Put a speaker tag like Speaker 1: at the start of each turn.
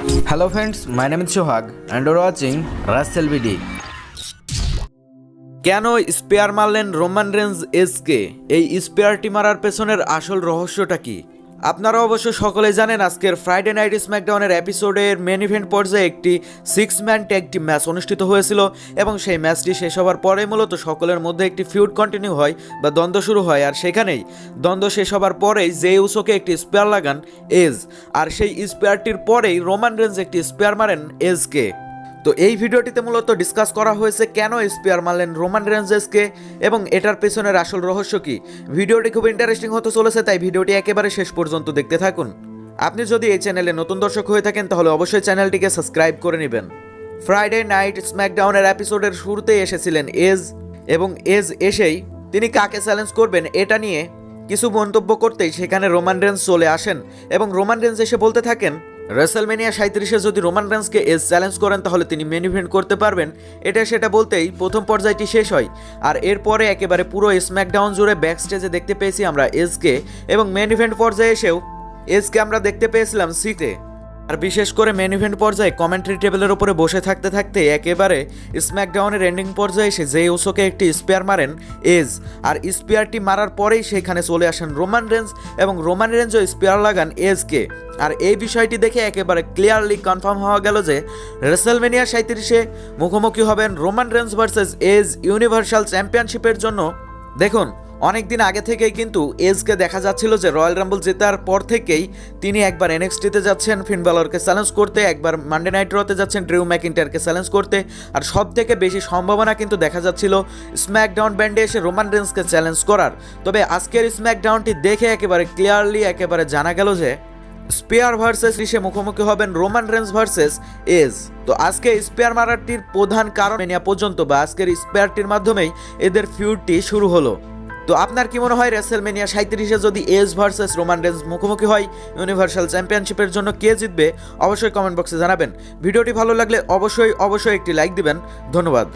Speaker 1: Hello friends, my name is Shohag and you're watching Russell BD. কেন spear মারলেন Roman Reigns এসকে এই স্পেয়ারটি মারার পেছনের আসল রহস্যটা কি আপনারা অবশ্য সকলে জানেন আজকের ফ্রাইডে নাইট স্ম্যাকডাউনের এপিসোডের মেন ইভেন্ট পর্যায়ে একটি six man tag team match অনুষ্ঠিত হয়েছিল এবং সেই ম্যাচটি শেষ হওয়ার পরে মূলত সকলের মধ্যে একটি ফিউড কন্টিনিউ হয় বা দ্বন্দ্ব শুরু হয়। আর সেখানেই দ্বন্দ্ব শেষ হবার পরেই জে উসোকে একটি স্পেয়ার লাগান এজ আর সেই স্পেয়ারটির পরেই রোমান রেঞ্জ একটি স্পেয়ার মারেন এজকে তো এই ভিডিওটিতে মূলত ডিসকাস করা হয়েছে কেন স্পেয়ার মারলেন রোমান রেঞ্জেসকে এবং এটার পেছনের আসল রহস্য কি? ভিডিওটি খুব ইন্টারেস্টিং হতে চলেছে, তাই ভিডিওটি একেবারে শেষ পর্যন্ত দেখতে থাকুন। আপনি যদি এই চ্যানেলে নতুন দর্শক হয়ে থাকেন, তাহলে অবশ্যই চ্যানেলটিকে সাবস্ক্রাইব করে নেবেন। ফ্রাইডে নাইট স্ম্যাকডাউনের এপিসোডের শুরুতেই এসেছিলেন এজ এবং এজ এসেই তিনি কাকে চ্যালেঞ্জ করবেন এটা নিয়ে কিছু মন্তব্য করতেই সেখানে রোমান রেঞ্জ চলে আসেন এবং রোমান রেঞ্জ এসে বলতে থাকেন রেসেলমেনিয়া সাঁত্রিশে যদি রোমান রেন্সকে এস চ্যালেঞ্জ করেন, তাহলে তিনি মেন ইভেন্ট করতে পারবেন। এটা সেটা বলতেই প্রথম পর্যায়টি শেষ হয়। আর এরপরে একেবারে পুরো স্ম্যাকডাউন জুড়ে ব্যাক স্টেজে দেখতে পেয়েছি আমরা এসকে এবং মেন ইভেন্ট পর্যায়ে এসেও এসকে আমরা দেখতে পেয়েছিলাম সিতে আর বিশেষ করে মেন ইভেন্ট পর্যায়ে কমেন্ট্রি টেবিলের উপরে বসে থাকতে থাকতে একেবারে স্ম্যাকডাউনের এন্ডিং পর্যায়ে এসে যে ওসোকে একটি স্পেয়ার মারেন এজ আর স্পেয়ারটি মারার পরেই সেখানে চলে আসেন রোমান রেঞ্জ এবং রোমান রেঞ্জও স্পেয়ার লাগান এজকে আর এই বিষয়টি দেখে একেবারে ক্লিয়ারলি কনফার্ম হওয়া গেল যে রেসেলমেনিয়া সাঁত্রিশে মুখোমুখি হবেন Roman Reigns versus Edge universal চ্যাম্পিয়নশিপের জন্য। দেখুন অনেক দিন আগে থেকেই কিন্তু এজকে দেখা যাচ্ছিল যে রয়্যাল রাম্বল জেতার পর থেকেই তিনি একবার এনএক্সটিতে যাচ্ছেন ফিনবালরকে চ্যালেঞ্জ করতে, একবার মানডে নাইট রতে যাচ্ছেন, ড্রিউ ম্যাকিন্টারকে চ্যালেঞ্জ করতে। আর সব থেকে বেশি সম্ভাবনা কিন্তু দেখা যাচ্ছিল স্ম্যাকডাউন ব্যান্ডে এসে রোমান রেন্সকে চ্যালেঞ্জ করার। তবে আজকের স্ম্যাকডাউনটি দেখে একেবারে ক্লিয়ারলি একেবারে জানা গেল যে স্পেয়ার ভার্সেস রিসে মুখোমুখি হবেন রোমান রেঞ্জ ভার্সেস এজ। তো আজকে স্পেয়ার মারারটির প্রধান কারণ নেওয়া পর্যন্ত বা আজকের স্পেয়ারটির মাধ্যমেই এদের ফিউডটি শুরু হলো। তো আপনার কি মনে হয় রেসেলমেনিয়া সাঁত্রিশে যদি এজ ভার্সেস রোমান রেঞ্জ মুখোমুখি হয় ইউনিভার্সাল চ্যাম্পিয়নশিপের জন্য কে জিতবে? অবশ্যই কমেন্ট বক্সে জানাবেন। ভিডিওটি ভালো লাগলে অবশ্যই অবশ্যই একটি লাইক দিবেন। ধন্যবাদ।